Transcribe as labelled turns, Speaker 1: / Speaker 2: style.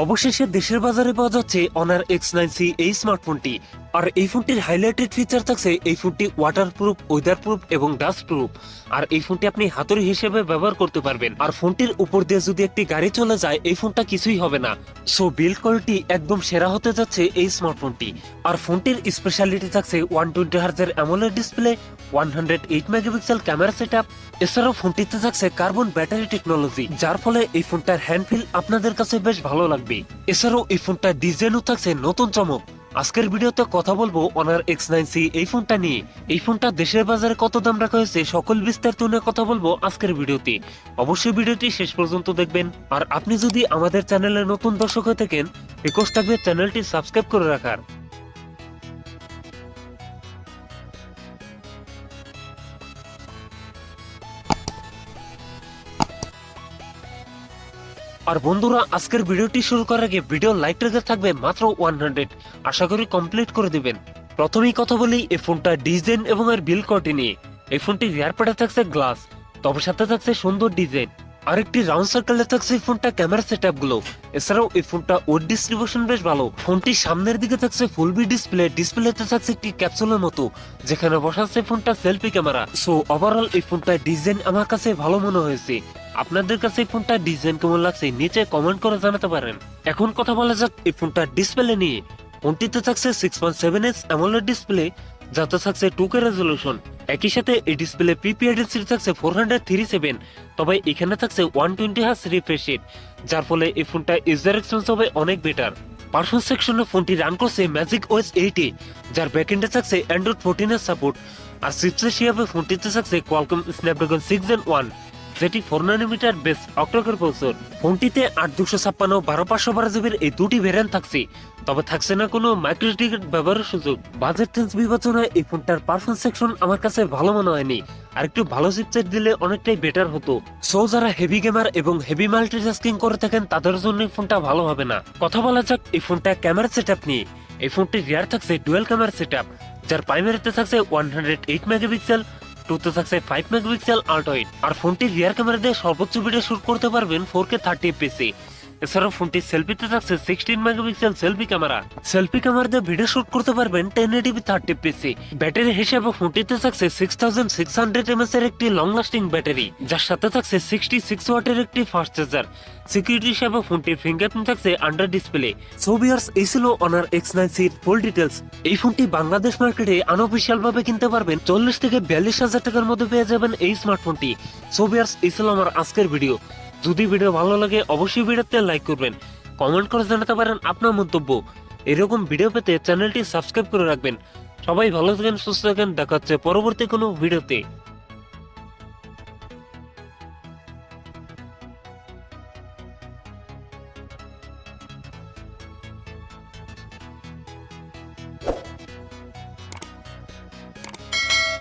Speaker 1: অবশেষে দেশের বাজারে পাওয়া যাচ্ছে অনার এক্স নাইন সি এই স্মার্টফোনটি আর এই ফোনটির হাইলাইটেড ফিচার থাকছে এই ফোনটি ওয়াটার প্রুফ ওয়েদার প্রুফ এবং ডাস্ট প্রুফ আর এই ফোনটি আপনি হাতুড়ি হিসেবে ব্যবহার করতে পারবেন। আর ফোনটির উপর দিয়ে যদি একটি গাড়ি চলে যায়, এই ফোনটা কিছুই হবে না। সো বিল্ড কোয়ালিটি একদম সেরা হতে যাচ্ছে এই স্মার্টফোনটি আর ফোনটির স্পেশালিটি থাকছে one twenty হার্জের AMOLED display one hundred eight megapixel camera set এছাড়াও ফোনটিতে থাকছে কার্বন ব্যাটারি টেকনোলজি যার ফলে এই ফোনটার হ্যান্ডফিল আপনাদের কাছে বেশ ভালো লাগবে। এছাড়াও এই ফোনটার ডিজাইনও থাকছে নতুন চমক। আজকের ভিডিওতে কথা বলব অনার এক্স নাইন সি এই ফোনটা নিয়ে। এই ফোনটা দেশের বাজারে কত দাম রাখা হয়েছে সকল বিস্তারিত নিয়ে কথা বলব আজকের ভিডিওতে। অবশ্যই ভিডিওটি শেষ পর্যন্ত দেখবেন। আর আপনি যদি আমাদের চ্যানেলে নতুন দর্শক হয়ে থাকেন রিকোয়েস্ট থাকবে চ্যানেলটি সাবস্ক্রাইব করে রাখার। আর বন্ধুরা, আজকের ভিডিওটি শুরু করার আগে ভিডিও লাইক রেখে থাকবে মাত্র ওয়ান হান্ড্রেড আশা করি কমপ্লিট করে দিবেন। প্রথমেই কথা বলি এই ফোনটা ডিজাইন এবং এর বিল কোয়ালিটি নিয়ে। এই ফোনটি এয়ারপোর্টে থাকছে গ্লাস তবে সাথে থাকছে সুন্দর ডিজাইন আরেকটি রাউন্ড সার্কেলে থাকছে এই ফোনটা ক্যামেরা সেটগুলো। এছাড়াও এই ফোনটা ওয়েট ডিস্ট্রিবিউশন বেশ ভালো। ফোনটি সামনের দিকে থাকছে ফুল বি ডিসপ্লে ডিসপ্লেতে থাকছে একটি ক্যাপসুলের মতো। যেখানে বসাচ্ছে ফোনটা সেলফি ক্যামেরা সো ওভারঅল এই ফোনটার ডিজাইন আমার কাছে ভালো মনে হয়েছে। আপনাদের কাছে এই ফোনটার ডিজাইন কেমন লাগছে নিচে কমেন্ট করে জানাতে পারেন। এখন কথা বলা যাক এই ফোনটার ডিসপ্লে নিয়ে। ফোনটিতে থাকছে six point seven S AMOLED display যাতে থাকছে টু কে রেজলিউশন একই সাথে এই ডিসপ্লে পিপিআইডিসির থাকছে ফোর হান্ড্রেড থ্রি সেভেন তবে এখানে থাকছে ওয়ান টোয়েন্টি হার্স রিফ্রেশ যার ফলে এই ফোনটা ইউজার এক্সপেন্স হবে অনেক বেটার পারফরমেন্স সেকশনে ফোনটি রান করছে ম্যাজিক ওয়েস এইটি যার ব্যাকএন্ডে থাকছে অ্যান্ড্রয়েড ফোরটিনের সাপোর্ট আর সিপসে হিসাবে ফোনটিতে থাকছে Qualcomm Snapdragon six gen one যেটি four nanometer base octacore processor ফোনটিতে আট দুশো ছাপ্পান্ন, বারো পাঁচশো বারো জিবির এই দুটি ভ্যারিয়েন্ট থাকছে। তবে থাকছে না কোনো মাইক্রো টিকিট ব্যবহারের সুযোগ। বাজেট টেন্স বিবেচনায় এই ফোনটার পারফরমেন্স সেকশন আমার কাছে ভালো মনে হয়নি। আর একটু ভালো চিপসেট দিলে অনেকটাই বেটার হতো। সো যারা হেভি গেমার এবং হেভি মাল্টিটাস্কিং করে থাকেন, তাদের জন্য ফোনটা ভালো হবে না। কথা বলা যাক, এই ফোনটা ক্যামেরা সেটআপ নিয়ে। এই ফোনটি রিয়ার থাকছে ডুয়েল ক্যামেরা সেটআপ যার প্রাইমারিতে থাকছে ওয়ান হান্ড্রেড এইট মেগাপিক্সেল টুতে থাকছে ফাইভ মেগাপিক্সেল আর ফোনটি রিয়ার ক্যামেরা দিয়ে সর্বোচ্চ ভিডিও শুট করতে পারবেন ফোর কে থার্টি এফপিসি এছাড়াও ফোনটি সেলফিতে থাকছে sixteen megapixel selfie camera selfie camera দিয়ে ভিডিও শুট করতে পারবেন ten ATP thirty PC battery হিসেবে ফোনটিতে থাকছে six thousand six hundred MS এর একটি লং লাস্টিং ব্যাটারি যার সাথে থাকছে সিক্সটি সিক্স ওয়াটের একটি ফাস্ট চার্জার সিকিউরিটি হিসাবে ফোনটির ফিঙ্গারপ্রিন্ট থাকছে আন্ডার ডিসপ্লে সোভিয়ার্স এই ছিল অনার এক্স নাইন সির ফুল ডিটেলস এই ফোনটি বাংলাদেশ মার্কেটে আনঅফিসিয়াল ভাবে কিনতে পারবেন চল্লিশ থেকে বিয়াল্লিশ হাজার টাকার মধ্যে পেয়ে যাবেন এই স্মার্টফোনটি সোভিয়ার্স এই ছিল আমার আজকের ভিডিও যদি ভিডিও ভালো লাগে, অবশ্যই ভিডিওতে লাইক করবেন। কমেন্ট করে জানাতে পারেন আপনার মন্তব্য। এরকম ভিডিও পেতে চ্যানেলটি সাবস্ক্রাইব করে রাখবেন। সবাই ভালো থাকেন, সুস্থ থাকেন। দেখা হচ্ছে পরবর্তী কোনো ভিডিওতে।